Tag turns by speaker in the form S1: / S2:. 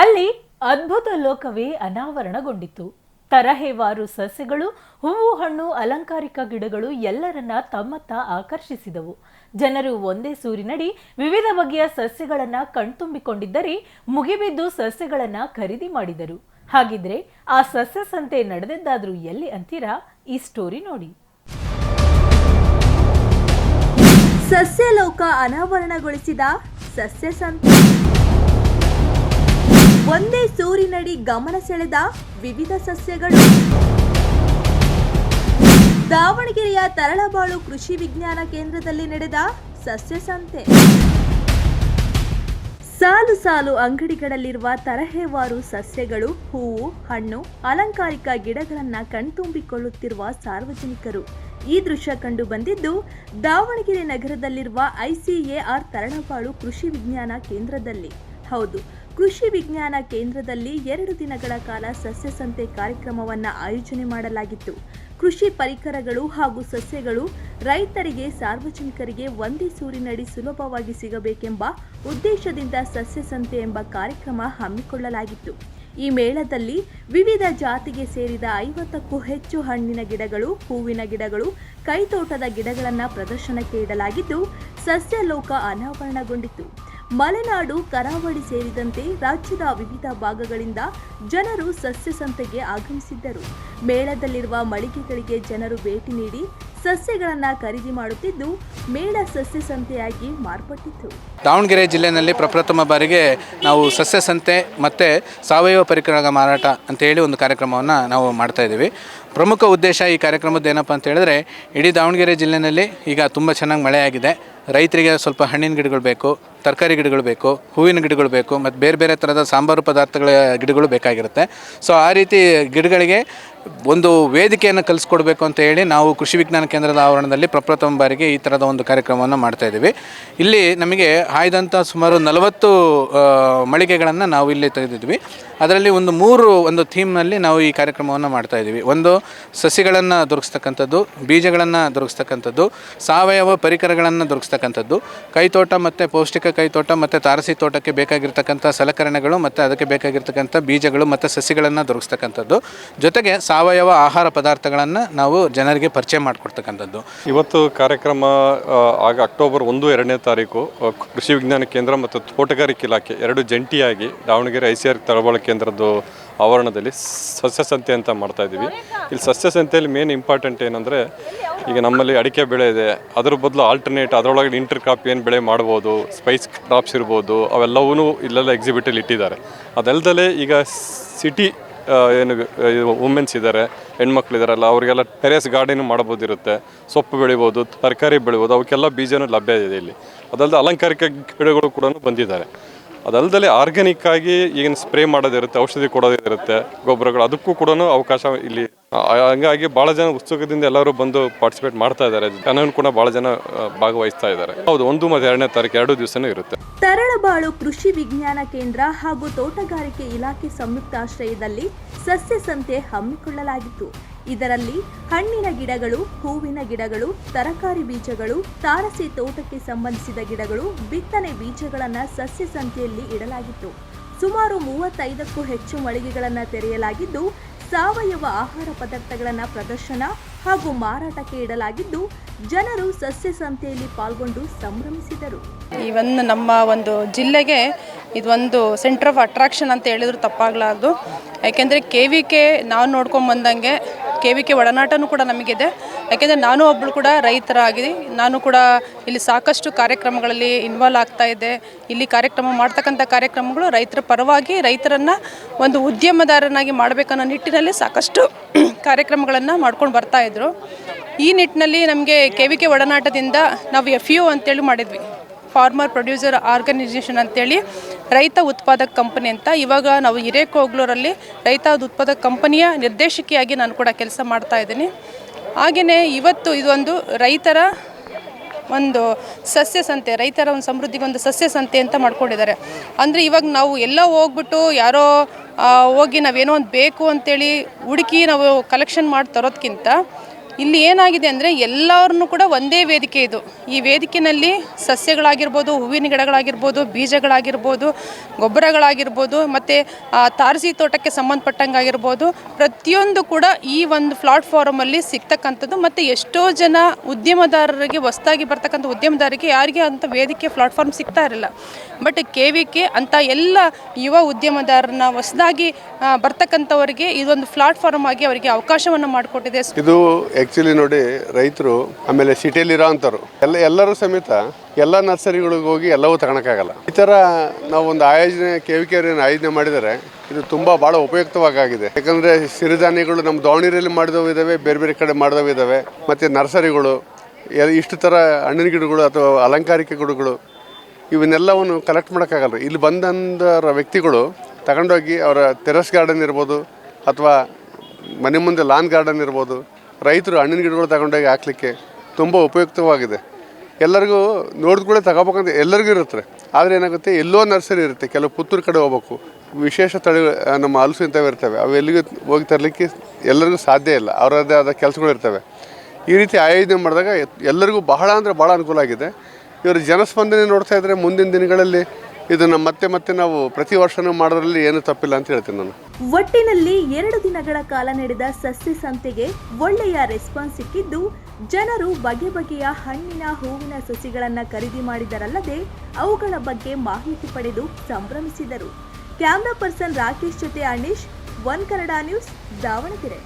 S1: ಅಲ್ಲಿ ಅದ್ಭುತ ಲೋಕವೇ ಅನಾವರಣಗೊಂಡಿತು. ತರಹೇವಾರು ಸಸ್ಯಗಳು, ಹೂವು, ಹಣ್ಣು, ಅಲಂಕಾರಿಕ ಗಿಡಗಳು ಎಲ್ಲರನ್ನ ತಮ್ಮತ್ತ ಆಕರ್ಷಿಸಿದವು. ಜನರು ಒಂದೇ ಸೂರಿನಡಿ ವಿವಿಧ ಬಗೆಯ ಸಸ್ಯಗಳನ್ನ ಕಣ್ತುಂಬಿಕೊಂಡಿದ್ದರೆ ಮುಗಿಬಿದ್ದು ಸಸ್ಯಗಳನ್ನ ಖರೀದಿ ಮಾಡಿದರು. ಹಾಗಿದ್ರೆ ಆ ಸಸ್ಯ ಸಂತೆ ನಡೆದಿದ್ದಾದ್ರೂ ಎಲ್ಲಿ ಅಂತೀರಾ? ಈ ಸ್ಟೋರಿ ನೋಡಿ.
S2: ಸಸ್ಯಲೋಕ ಅನಾವರಣಗೊಳಿಸಿದ ಸಸ್ಯ ಸಂತೆ. ಒಂದೇ ಸೂರಿನಡಿ ಗಮನ ಸೆಳೆದ ವಿವಿಧ ಸಸ್ಯಗಳು. ದಾವಣಗೆರೆಯ ತರಳಬಾಳು ಕೃಷಿ ವಿಜ್ಞಾನ ಕೇಂದ್ರದಲ್ಲಿ ನಡೆದ ಸಸ್ಯ ಸಂತೆ. ಸಾಲು ಸಾಲು ಅಂಗಡಿಗಳಲ್ಲಿರುವ ತರಹೇವಾರು ಸಸ್ಯಗಳು, ಹೂವು, ಹಣ್ಣು, ಅಲಂಕಾರಿಕ ಗಿಡಗಳನ್ನ ಕಣ್ತುಂಬಿಕೊಳ್ಳುತ್ತಿರುವ ಸಾರ್ವಜನಿಕರು. ಈ ದೃಶ್ಯ ಕಂಡು ಬಂದಿದ್ದು, ದಾವಣಗೆರೆ ನಗರದಲ್ಲಿರುವ ಐಸಿಎಆರ್ ತರಳಬಾಳು ಕೃಷಿ ವಿಜ್ಞಾನ ಕೇಂದ್ರದಲ್ಲಿ. ಹೌದು ಕೃಷಿ ವಿಜ್ಞಾನ ಕೇಂದ್ರದಲ್ಲಿ ಎರಡು ದಿನಗಳ ಕಾಲ ಸಸ್ಯ ಸಂತೆ ಕಾರ್ಯಕ್ರಮವನ್ನು ಆಯೋಜನೆ ಮಾಡಲಾಗಿತ್ತು. ಕೃಷಿ ಪರಿಕರಗಳು ಹಾಗೂ ಸಸ್ಯಗಳು ರೈತರಿಗೆ, ಸಾರ್ವಜನಿಕರಿಗೆ ಒಂದೇ ಸೂರಿನಡಿ ಸುಲಭವಾಗಿ ಸಿಗಬೇಕೆಂಬ ಉದ್ದೇಶದಿಂದ ಸಸ್ಯ ಸಂತೆ ಎಂಬ ಕಾರ್ಯಕ್ರಮ ಹಮ್ಮಿಕೊಳ್ಳಲಾಗಿತ್ತು. ಈ ಮೇಳದಲ್ಲಿ ವಿವಿಧ ಜಾತಿಗೆ ಸೇರಿದ ಐವತ್ತಕ್ಕೂ ಹೆಚ್ಚು ಹಣ್ಣಿನ ಗಿಡಗಳು, ಹೂವಿನ ಗಿಡಗಳು, ಕೈತೋಟದ ಗಿಡಗಳನ್ನು ಪ್ರದರ್ಶನಕ್ಕೆ ಇಡಲಾಗಿದ್ದು ಸಸ್ಯ ಲೋಕ ಅನಾವರಣಗೊಂಡಿತು ಮಲೆನಾಡು, ಕರಾವಳಿ ಸೇರಿದಂತೆ ರಾಜ್ಯದ ವಿವಿಧ ಭಾಗಗಳಿಂದ ಜನರು ಸಸ್ಯ ಸಂತೆಗೆ ಆಗಮಿಸಿದ್ದರು. ಮೇಳದಲ್ಲಿರುವ ಮಳಿಗೆಗಳಿಗೆ ಜನರು ಭೇಟಿ ನೀಡಿ ಸಸ್ಯಗಳನ್ನ ಖರೀದಿ ಮಾಡುತ್ತಿದ್ದು ಮೇಳ ಸಸ್ಯ ಸಂತೆಯಾಗಿ ಮಾರ್ಪಟ್ಟಿತ್ತು.
S3: ದಾವಣಗೆರೆ ಜಿಲ್ಲೆಯಲ್ಲಿ ಪ್ರಪ್ರಥಮ ಬಾರಿಗೆ ನಾವು ಸಸ್ಯ ಸಂತೆ ಮತ್ತು ಸಾವಯವ ಪರಿಕರಗಳ ಮಾರಾಟ ಅಂತೇಳಿ ಒಂದು ಕಾರ್ಯಕ್ರಮವನ್ನು ನಾವು ಮಾಡ್ತಾ ಇದ್ದೀವಿ. ಪ್ರಮುಖ ಉದ್ದೇಶ ಈ ಕಾರ್ಯಕ್ರಮದ ಏನಪ್ಪ ಅಂತ ಹೇಳಿದ್ರೆ, ಇಡೀ ದಾವಣಗೆರೆ ಜಿಲ್ಲೆಯಲ್ಲಿ ಈಗ ತುಂಬ ಚೆನ್ನಾಗಿ ಮಳೆಯಾಗಿದೆ. ರೈತರಿಗೆ ಸ್ವಲ್ಪ ಹಣ್ಣಿನ ಗಿಡಗಳು ಬೇಕು ತರಕಾರಿ ಗಿಡಗಳು ಬೇಕು, ಹೂವಿನ ಗಿಡಗಳು ಬೇಕು, ಮತ್ತು ಬೇರೆ ಬೇರೆ ಥರದ ಸಾಂಬಾರು ಪದಾರ್ಥಗಳ ಗಿಡಗಳು ಬೇಕಾಗಿರುತ್ತೆ. ಸೊ, ಆ ರೀತಿ ಗಿಡಗಳಿಗೆ ಒಂದು ವೇದಿಕೆಯನ್ನು ಕಲಿಸ್ಕೊಡ್ಬೇಕು ಅಂತ ಹೇಳಿ ನಾವು ಕೃಷಿ ವಿಜ್ಞಾನ ಕೇಂದ್ರದ ಆವರಣದಲ್ಲಿ ಪ್ರಪ್ರಥಮ ಬಾರಿಗೆ ಈ ಥರದ ಒಂದು ಕಾರ್ಯಕ್ರಮವನ್ನು ಮಾಡ್ತಾ ಇದ್ದೀವಿ. ಇಲ್ಲಿ ನಮಗೆ ಆಯ್ದಂಥ ಸುಮಾರು ನಲವತ್ತು ಮಳಿಗೆಗಳನ್ನು ನಾವು ಇಲ್ಲಿ ತೆಗೆದಿದ್ವಿ ಅದರಲ್ಲಿ ಒಂದು ಮೂರು, ಒಂದು ಥೀಮ್ನಲ್ಲಿ ನಾವು ಈ ಕಾರ್ಯಕ್ರಮವನ್ನು ಮಾಡ್ತಾ ಇದ್ದೀವಿ. ಒಂದು, ಸಸಿಗಳನ್ನು ದೊರಕಿಸ್ತಕ್ಕಂಥದ್ದು, ಬೀಜಗಳನ್ನು ದೊರಕಿಸ್ತಕ್ಕಂಥದ್ದು, ಸಾವಯವ ಪರಿಕರಗಳನ್ನು ದೊರಕಿಸ್ತಕ್ಕಂಥದ್ದು, ಕೈತೋಟ ಮತ್ತು ಪೌಷ್ಟಿಕ ಕೈತೋಟ ಮತ್ತು ತಾರಸಿ ತೋಟಕ್ಕೆ ಬೇಕಾಗಿರ್ತಕ್ಕಂಥ ಸಲಕರಣೆಗಳು ಮತ್ತು ಅದಕ್ಕೆ ಬೇಕಾಗಿರ್ತಕ್ಕಂಥ ಬೀಜಗಳು ಮತ್ತು ಸಸಿಗಳನ್ನು ದೊರಕಿಸ್ತಕ್ಕಂಥದ್ದು. ಜೊತೆಗೆ ಸಾವಯವ ಆಹಾರ ಪದಾರ್ಥಗಳನ್ನು ನಾವು ಜನರಿಗೆ ಪರಿಚಯ ಮಾಡಿಕೊಡ್ತಕ್ಕಂಥದ್ದು.
S4: ಇವತ್ತು ಕಾರ್ಯಕ್ರಮ ಆಗ ಅಕ್ಟೋಬರ್ ಒಂದು ಎರಡನೇ ತಾರೀಕು ಕೃಷಿ ವಿಜ್ಞಾನ ಕೇಂದ್ರ ಮತ್ತು ತೋಟಗಾರಿಕೆ ಇಲಾಖೆ ಎರಡು ಜಂಟಿಯಾಗಿ ದಾವಣಗೆರೆ ಐ ಸಿ ಆರ್ ತಳಬಾಳ ಕೇಂದ್ರದ್ದು ಆವರಣದಲ್ಲಿ ಸಸ್ಯ ಸಂತೆ ಅಂತ ಮಾಡ್ತಾ ಇದ್ದೀವಿ. ಇಲ್ಲಿ ಸಸ್ಯ ಸಂತೆಯಲ್ಲಿ ಮೇನ್ ಇಂಪಾರ್ಟೆಂಟ್ ಏನಂದರೆ, ಈಗ ನಮ್ಮಲ್ಲಿ ಅಡಿಕೆ ಬೆಳೆ ಇದೆ. ಅದ್ರ ಬದಲು ಆಲ್ಟರ್ನೇಟ್ ಅದರೊಳಗೆ ಇಂಟರ್ ಕ್ರಾಪ್ ಏನು ಬೆಳೆ ಮಾಡ್ಬೋದು ಸ್ಪೈಸ್ ಕ್ರಾಪ್ಸ್ ಇರ್ಬೋದು ಅವೆಲ್ಲವೂ ಇಲ್ಲೆಲ್ಲ ಎಕ್ಸಿಬಿಟಲ್ಲಿ ಇಟ್ಟಿದ್ದಾರೆ. ಅದಲ್ಲದೆ ಈಗ ಸಿಟಿ ಏನು ವುಮೆನ್ಸ್ ಇದ್ದಾರೆ ಹೆಣ್ಮಕ್ಳಿದಾರಲ್ಲ ಅವರಿಗೆಲ್ಲ ಟೆರೇಸ್ ಗಾರ್ಡನ್ ಮಾಡ್ಬೋದಿರುತ್ತೆ. ಸೊಪ್ಪು ಬೆಳಿಬೋದು, ತರಕಾರಿ ಬೆಳಿಬೋದು, ಅವಕ್ಕೆಲ್ಲ ಬೀಜನೂ ಲಭ್ಯ ಇದೆ ಇಲ್ಲಿ. ಅದಲ್ಲದೆ ಅಲಂಕಾರಿಕ ಗಿಡಗಳು ಕೂಡ ಬಂದಿದ್ದಾರೆ. ಅದಲ್ದಲೆ ಆರ್ಗ್ಯಾನಿಕ್ ಆಗಿ ಏನು ಸ್ಪ್ರೇ ಮಾಡೋದಿರುತ್ತೆ, ಔಷಧಿ ಕೊಡೋದಿರುತ್ತೆ, ಗೊಬ್ಬರಗಳು. ಅದಕ್ಕೂ ಕೂಡ ಅವಕಾಶ ಇಲ್ಲಿ. ಹಂಗಾಗಿ ಬಹಳ ಜನ ಉತ್ಸುಕದಿಂದ ಎಲ್ಲರೂ ಬಂದು ಪಾರ್ಟಿಸಿಪೇಟ್ ಮಾಡ್ತಾ ಇದ್ದಾರೆ. ಜನನು ಕೂಡ ಭಾಳ ಜನ ಭಾಗವಹಿಸ್ತಾ ಇದ್ದಾರೆ. ಹೌದು, ಒಂದು ಮತ್ತು ಎರಡನೇ ತಾರೀಕು ಎರಡು ದಿವಸನೂ ಇರುತ್ತೆ.
S2: ತರಳಬಾಳು ಕೃಷಿ ವಿಜ್ಞಾನ ಕೇಂದ್ರ ಹಾಗೂ ತೋಟಗಾರಿಕೆ ಇಲಾಖೆ ಸಂಯುಕ್ತ ಆಶ್ರಯದಲ್ಲಿ ಸಸ್ಯ ಸಂತೆ ಹಮ್ಮಿಕೊಳ್ಳಲಾಗಿತ್ತು. ಇದರಲ್ಲಿ ಹಣ್ಣಿನ ಗಿಡಗಳು, ಹೂವಿನ ಗಿಡಗಳು, ತರಕಾರಿ ಬೀಜಗಳು, ತಾರಸಿ ತೋಟಕ್ಕೆ ಸಂಬಂಧಿಸಿದ ಗಿಡಗಳು, ಬಿತ್ತನೆ ಬೀಜಗಳನ್ನು ಸಸ್ಯ ಸಂತೆಯಲ್ಲಿ ಇಡಲಾಗಿತ್ತು. ಸುಮಾರು ಮೂವತ್ತೈದಕ್ಕೂ ಹೆಚ್ಚು ಮಳಿಗೆಗಳನ್ನು ತೆರೆಯಲಾಗಿದ್ದು, ಸಾವಯವ ಆಹಾರ ಪದಾರ್ಥಗಳನ್ನು ಪ್ರದರ್ಶನ ಹಾಗೂ ಮಾರಾಟಕ್ಕೆ ಇಡಲಾಗಿದ್ದು, ಜನರು ಸಸ್ಯ ಸಂತೆಯಲ್ಲಿ ಪಾಲ್ಗೊಂಡು ಸಂಭ್ರಮಿಸಿದರು.
S5: ಈ ಒಂದು ನಮ್ಮ ಒಂದು ಜಿಲ್ಲೆಗೆ ಇದೊಂದು ಸೆಂಟರ್ ಆಫ್ ಅಟ್ರಾಕ್ಷನ್ ಅಂತ ಹೇಳಿದ್ರು ತಪ್ಪಾಗಲಾರ್ದು. ಯಾಕೆಂದರೆ ಕೆ ವಿ ಕೆ ನಾವು ನೋಡ್ಕೊಂಡು ಬಂದಂಗೆ ಕೆ ವಿ ಕೆ ಒಡನಾಟನೂ ಕೂಡ ನಮಗಿದೆ. ಯಾಕೆಂದರೆ ನಾನು ಒಬ್ಬಳು ಕೂಡ ರೈತರಾಗಿ ನಾನು ಕೂಡ ಇಲ್ಲಿ ಸಾಕಷ್ಟು ಕಾರ್ಯಕ್ರಮಗಳಲ್ಲಿ ಇನ್ವಾಲ್ವ್ ಆಗ್ತಾ ಇದ್ದೆ. ಇಲ್ಲಿ ಕಾರ್ಯಕ್ರಮ ಮಾಡ್ತಕ್ಕಂಥ ಕಾರ್ಯಕ್ರಮಗಳು ರೈತರ ಪರವಾಗಿ ರೈತರನ್ನು ಒಂದು ಉದ್ಯಮದಾರನಾಗಿ ಮಾಡಬೇಕನ್ನೋ ನಿಟ್ಟಿನಲ್ಲಿ ಸಾಕಷ್ಟು ಕಾರ್ಯಕ್ರಮಗಳನ್ನು ಮಾಡ್ಕೊಂಡು ಬರ್ತಾ ಇದ್ರು. ಈ ನಿಟ್ಟಿನಲ್ಲಿ ನಮಗೆ ಕೆ ವಿ ಕೆ ಒಡನಾಟದಿಂದ ನಾವು ಎಫ್ ಯು ಅಂತೇಳಿ ಮಾಡಿದ್ವಿ. ಫಾರ್ಮರ್ ಪ್ರೊಡ್ಯೂಸರ್ ಆರ್ಗನೈಸೇಷನ್ ಅಂತೇಳಿ ರೈತ ಉತ್ಪಾದಕ ಕಂಪನಿ ಅಂತ. ಇವಾಗ ನಾವು ಹಿರೇಕೋಗ್ಲೂರಲ್ಲಿ ರೈತ ಉತ್ಪಾದಕ ಕಂಪನಿಯ ನಿರ್ದೇಶಕಿಯಾಗಿ ನಾನು ಕೂಡ ಕೆಲಸ ಮಾಡ್ತಾ ಇದ್ದೀನಿ. ಹಾಗೆಯೇ ಇವತ್ತು ಇದೊಂದು ರೈತರ ಒಂದು ಸಸ್ಯ ಸಂತೆ, ರೈತರ ಒಂದು ಸಮೃದ್ಧಿಗೆ ಒಂದು ಸಸ್ಯ ಸಂತೆ ಅಂತ ಮಾಡ್ಕೊಂಡಿದ್ದಾರೆ. ಅಂದರೆ ಇವಾಗ ನಾವು ಎಲ್ಲ ಹೋಗ್ಬಿಟ್ಟು ಯಾರೋ ಹೋಗಿ ನಾವೇನೋ ಒಂದು ಬೇಕು ಅಂತೇಳಿ ಹುಡುಕಿ ನಾವು ಕಲೆಕ್ಷನ್ ಮಾಡಿ ತರೋದಕ್ಕಿಂತ ಇಲ್ಲಿ ಏನಾಗಿದೆ ಅಂದರೆ ಎಲ್ಲರನ್ನೂ ಕೂಡ ಒಂದೇ ವೇದಿಕೆ ಇದು. ಈ ವೇದಿಕೆಯಲ್ಲಿ ಸಸ್ಯಗಳಾಗಿರ್ಬೋದು, ಹೂವಿನ ಗಿಡಗಳಾಗಿರ್ಬೋದು, ಬೀಜಗಳಾಗಿರ್ಬೋದು, ಗೊಬ್ಬರಗಳಾಗಿರ್ಬೋದು, ಮತ್ತು ತಾರಸಿ ತೋಟಕ್ಕೆ ಸಂಬಂಧಪಟ್ಟಂಗಾಗಿರ್ಬೋದು, ಪ್ರತಿಯೊಂದು ಕೂಡ ಈ ಒಂದು ಪ್ಲಾಟ್ಫಾರಮಲ್ಲಿ ಸಿಗ್ತಕ್ಕಂಥದ್ದು ಮತ್ತು ಎಷ್ಟೋ ಜನ ಉದ್ಯಮದಾರರಿಗೆ, ಹೊಸದಾಗಿ ಬರ್ತಕ್ಕಂಥ ಉದ್ಯಮದಾರರಿಗೆ ಯಾರಿಗೆ ಅಂತ ವೇದಿಕೆ ಪ್ಲಾಟ್ಫಾರ್ಮ್ ಸಿಗ್ತಾ ಇರಲಿಲ್ಲ ಬಟ್ ಕೆ ವಿ ಕೆ ಅಂತ ಎಲ್ಲ ಯುವ ಉದ್ಯಮದಾರರನ್ನ ಹೊಸದಾಗಿ ಬರ್ತಕ್ಕಂಥವರಿಗೆ ಇದೊಂದು ಪ್ಲಾಟ್ಫಾರ್ಮ್ ಆಗಿ ಅವರಿಗೆ ಅವಕಾಶವನ್ನು ಮಾಡಿಕೊಟ್ಟಿದೆ.
S6: ಇದು ಆ್ಯಕ್ಚುಲಿ ನೋಡಿ, ರೈತರು ಆಮೇಲೆ ಸಿಟಿಯಲ್ಲಿ ಇರೋ ಅಂಥವ್ರು, ಎಲ್ಲ, ಎಲ್ಲರೂ ಸಮೇತ ಎಲ್ಲ ನರ್ಸರಿಗಳಿಗೆ ಹೋಗಿ ಎಲ್ಲವೂ ತಗೊಳಕ್ಕಾಗಲ್ಲ. ಈ ಥರ ನಾವು ಒಂದು ಆಯೋಜನೆ, ಕೆ ವಿ ಕೆ ಆಯೋಜನೆ ಮಾಡಿದರೆ, ಇದು ತುಂಬ ಭಾಳ ಉಪಯುಕ್ತವಾಗಿದೆ ಯಾಕಂದರೆ ಸಿರಿಧಾನ್ಯಗಳು ನಮ್ಮ ದಾವಣಗೆರೆಯಲ್ಲಿ ಮಾಡಿದವು ಇದ್ದಾವೆ ಬೇರೆ ಬೇರೆ ಕಡೆ ಮಾಡಿದವು ಇದ್ದಾವೆ ಮತ್ತು ನರ್ಸರಿಗಳು ಇಷ್ಟು ಥರ ಹಣ್ಣಿನ ಗಿಡಗಳು ಅಥವಾ ಅಲಂಕಾರಿಕ ಗಿಡಗಳು, ಇವನ್ನೆಲ್ಲವನ್ನು ಕಲೆಕ್ಟ್ ಮಾಡೋಕ್ಕಾಗಲ್ಲ. ಇಲ್ಲಿ ಬಂದಂಥ ವ್ಯಕ್ತಿಗಳು ತಗೊಂಡೋಗಿ ಅವರ ಟೆರೆಸ್ ಗಾರ್ಡನ್ ಇರ್ಬೋದು, ಅಥವಾ ಮನೆ ಮುಂದೆ ಲಾನ್ ಗಾರ್ಡನ್ ಇರ್ಬೋದು ರೈತರು ಹಣ್ಣಿನ ಗಿಡಗಳು ತಗೊಂಡೋಗಿ ಹಾಕ್ಲಿಕ್ಕೆ ತುಂಬ ಉಪಯುಕ್ತವಾಗಿದೆ. ಎಲ್ಲರಿಗೂ ನೋಡಿದ ಕೂಡ ತಗೋಬೇಕಂತ ಎಲ್ಲರಿಗೂ ಇರುತ್ತೆ. ಆದರೆ ಏನಾಗುತ್ತೆ? ಎಲ್ಲೋ ನರ್ಸರಿ ಇರುತ್ತೆ, ಕೆಲವು ಪುತ್ತೂರು ಕಡೆ ಹೋಗ್ಬೇಕು. ವಿಶೇಷ ತಳಿ ನಮ್ಮ ಹಲಸು ಇಂಥವು ಇರ್ತವೆ. ಅವು ಎಲ್ಲಿಗೂ ಹೋಗಿ ತರಲಿಕ್ಕೆ ಎಲ್ಲರಿಗೂ ಸಾಧ್ಯ ಇಲ್ಲ. ಅವರದ್ದೇ ಆದ ಕೆಲಸಗಳು ಇರ್ತವೆ. ಈ ರೀತಿ ಆಯೋಜನೆ ಮಾಡಿದಾಗ ಎಲ್ಲರಿಗೂ ಬಹಳ ಅಂದರೆ ಭಾಳ ಅನುಕೂಲ ಆಗಿದೆ. ಇವರು ಜನಸ್ಪಂದನೆ ನೋಡ್ತಾ ಇದ್ದರೆ ಮುಂದಿನ ದಿನಗಳಲ್ಲಿ ಇದನ್ನು ಮತ್ತೆ ಮತ್ತೆ ನಾವು ಪ್ರತಿ ವರ್ಷನೂ ಮಾಡೋದ್ರಲ್ಲಿ ಏನು ತಪ್ಪಿಲ್ಲ ಅಂತ ಹೇಳ್ತೀನಿ ನಾನು.
S2: ಒಟ್ಟಿನಲ್ಲಿ ಎರಡು ದಿನಗಳ ಕಾಲ ನಡೆದ ಸಸ್ಯ ಸಂತೆಗೆ ಒಳ್ಳೆಯ ರೆಸ್ಪಾನ್ಸ್ ಸಿಕ್ಕಿದ್ದು, ಜನರು ಬಗೆ ಬಗೆಯ ಹಣ್ಣಿನ, ಹೂವಿನ ಸಸಿಗಳನ್ನು ಖರೀದಿ ಮಾಡಿದರಲ್ಲದೆ ಅವುಗಳ ಬಗ್ಗೆ ಮಾಹಿತಿ ಪಡೆದು ಸಂಭ್ರಮಿಸಿದರು. ಕ್ಯಾಮ್ರಾ ಪರ್ಸನ್ ರಾಕೇಶ್ ಜೊತೆ ಅನೀಶ್, ಒನ್ ಕನ್ನಡ ನ್ಯೂಸ್, ದಾವಣಗೆರೆ.